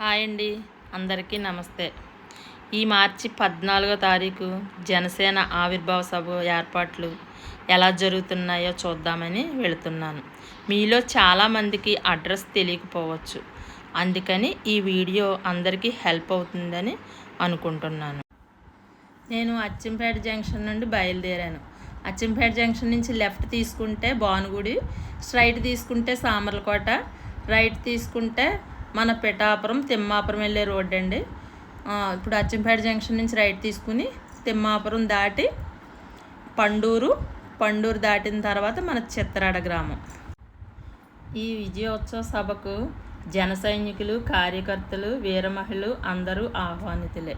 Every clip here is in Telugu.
హాయ్ అండి. అందరికీ నమస్తే. ఈ మార్చి పద్నాలుగో తారీఖు జనసేన ఆవిర్భావ సభ ఏర్పాట్లు ఎలా జరుగుతున్నాయో చూద్దామని వెళుతున్నాను. మీలో చాలామందికి అడ్రస్ తెలియకపోవచ్చు. అందుకని ఈ వీడియో అందరికీ హెల్ప్ అవుతుందని అనుకుంటున్నాను. నేను అచ్చంపేట జంక్షన్ నుండి బయలుదేరాను. అచ్చంపేట జంక్షన్ నుంచి లెఫ్ట్ తీసుకుంటే భానుగుడి స్ట్రైట్ తీసుకుంటే సామర్లకోట రైట్ తీసుకుంటే మన పిఠాపురం తిమ్మాపురం వెళ్ళే రోడ్డు అండి. ఇప్పుడు అచ్చంపేట జంక్షన్ నుంచి రైట్ తీసుకుని తిమ్మాపురం దాటి పండూరు పండూరు దాటిన తర్వాత మన చిత్తరాడ గ్రామం. ఈ విజయోత్సవ సభకు జన సైనికులు కార్యకర్తలు వీరమహిళలు అందరూ ఆహ్వానితులే.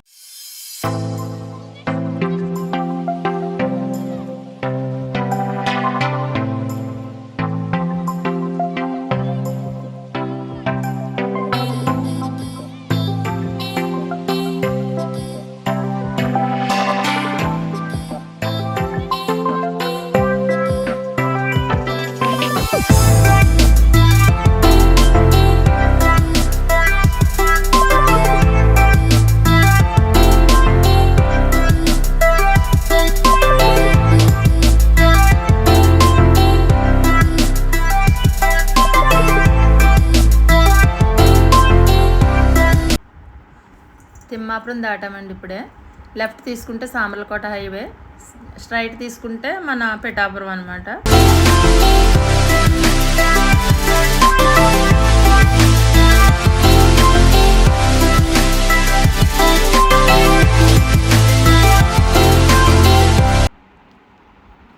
తిమ్మాపురం దాటామండి ఇప్పుడే. లెఫ్ట్ తీసుకుంటే సామర్లకోట హైవే స్ట్రైట్ తీసుకుంటే మన పిఠాపురం అనమాట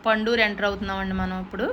పండూరు ఎంటర్ అవుతున్నామండి మనం ఇప్పుడు.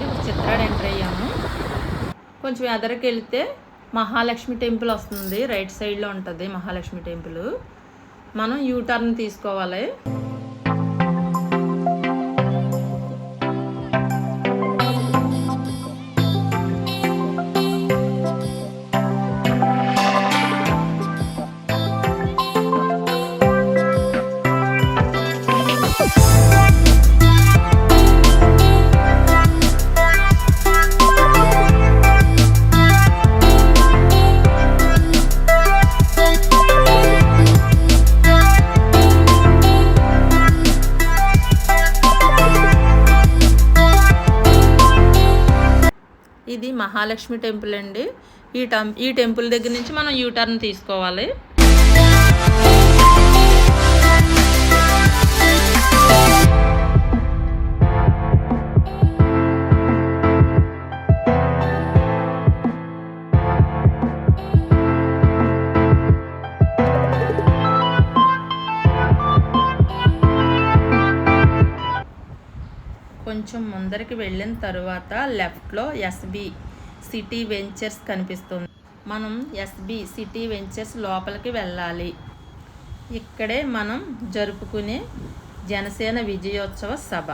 దాటాం చిత్రాడు ఎంటర్ అయ్యాము కొంచెం ఎదరికి వెళ్తే మహాలక్ష్మి టెంపుల్ వస్తుంది రైట్ సైడ్లో ఉంటుంది మహాలక్ష్మి టెంపుల్. మనం యూ టర్న్ తీసుకోవాలి. ఇది మహాలక్ష్మి టెంపుల్ అండి. ఈ టెం ఈ టెంపుల్ దగ్గర నుంచి మనం యూ టర్న్ తీసుకోవాలి. కొంచెం ముందరికి వెళ్ళిన తర్వాత లెఫ్ట్లో ఎస్బి సిటీ వెంచర్స్ కనిపిస్తుంది. మనం ఎస్బి సిటీ వెంచర్స్ లోపలికి వెళ్ళాలి. ఇక్కడే మనం జరుపుకునే జనసేన విజయోత్సవ సభ.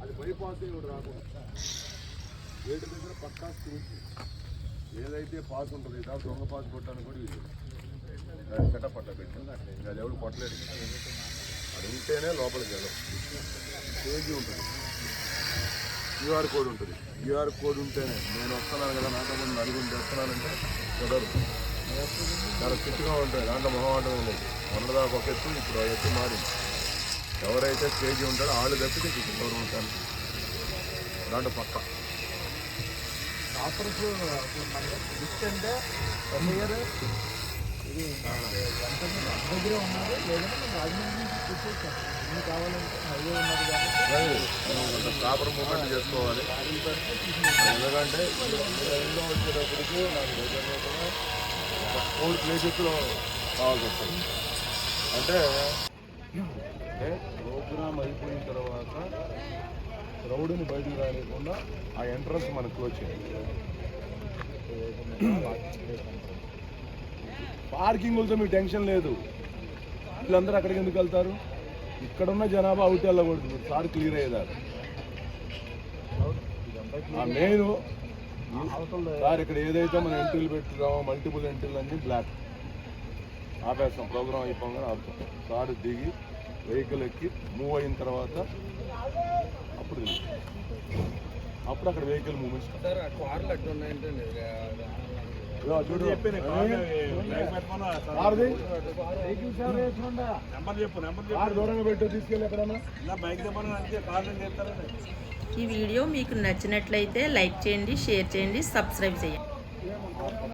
అది బైపాస్ ఇప్పుడు రాకుండా గేటు దగ్గర పక్కా స్కూల్ ఏదైతే పాస్ ఉంటుంది దాని దొంగ పాస్ కొట్టడానికి కూడా ఇది దాని సెటప్ అట్లా పెట్టింది. అట్లా అది ఎవరు కొట్టలేడు అది ఉంటేనే లోపలికి వెళ్ళం. పేజీ ఉంటుంది. క్యూఆర్ కోడ్ ఉంటుంది. క్యూఆర్ కోడ్ ఉంటేనే నేను వస్తున్నాను కదా నాతో ముందు నలుగురు చేస్తున్నానంటే కుదరదు చాలా స్ట్రిక్ట్గా ఉంటాయి. దాంట్లో మొహమాటం లేదు. మొన్నదాకా ఒక ఎత్తు ఇప్పుడు ఆ ఎత్తు మారింది. ఎవరైతే స్టేజ్ ఉంటారో వాళ్ళు తప్పితే ఇక్కడ ఉంటాను దాంట్లో పక్క. ఆఫర్స్ లిస్ట్ అంటే వన్ ఇయర్ ఇది దగ్గరే ఉన్నారు లేదంటే మేము రాజమండ్రి నుంచి కూర్చోవచ్చు ఎన్ని కావాలంటే హైవే ఉన్నది కాబట్టి ప్రాపర్ మూమెంట్ చేసుకోవాలి. ఎందుకంటే రైల్లో వచ్చేటప్పటికి నాకు దగ్గరలో కూడా ఫోర్ ప్లేసెస్లో కావాల్సి వస్తుంది. అంటే ప్రోగ్రామ్ అయిపోయిన తర్వాత రౌడీని బయటకు రానికుండా ఆ ఎంట్రన్స్ మనకు క్లోజ్ చేయాలి. పార్కింగ్లతో మీకు టెన్షన్ లేదు. వీళ్ళందరూ అక్కడికి ఎందుకు వెళ్తారు? ఇక్కడున్న జనాభా అవుట్ వెళ్ళకూడదు. సార్ క్లియర్ అయ్యేదారు. ఆ మెయిన్ సార్ ఇక్కడ ఏదైతే మనం ఎంట్రీలు పెట్టున్నామో మల్టిపుల్ ఎంట్రీలు అన్ని బ్లాక్ ఆపేస్తాం. ప్రోగ్రామ్ అయిపోగానే ఆపుతాం. సార్ దిగి వెహికల్ ఎక్కి మూవ్ అయిన తర్వాత అప్పుడు. అప్పుడు అక్కడ వెహికల్ మూమెంట్స్ సార్ కార్లు అట్లా ఉన్నాయంటే చూడు. కార్ది? నెంబర్ చెప్పు నెంబర్ కార్ దూరంగా పెట్టు తీసుకెళ్ళి ఎక్కడన్నా. చెప్పు బైక్ చెప్పాలని అంతే కార్లు చేస్తారని ఈ వీడియో మీకు నచ్చినట్లయితే లైక్ చేయండి షేర్ చేయండి సబ్స్క్రైబ్ చేయండి.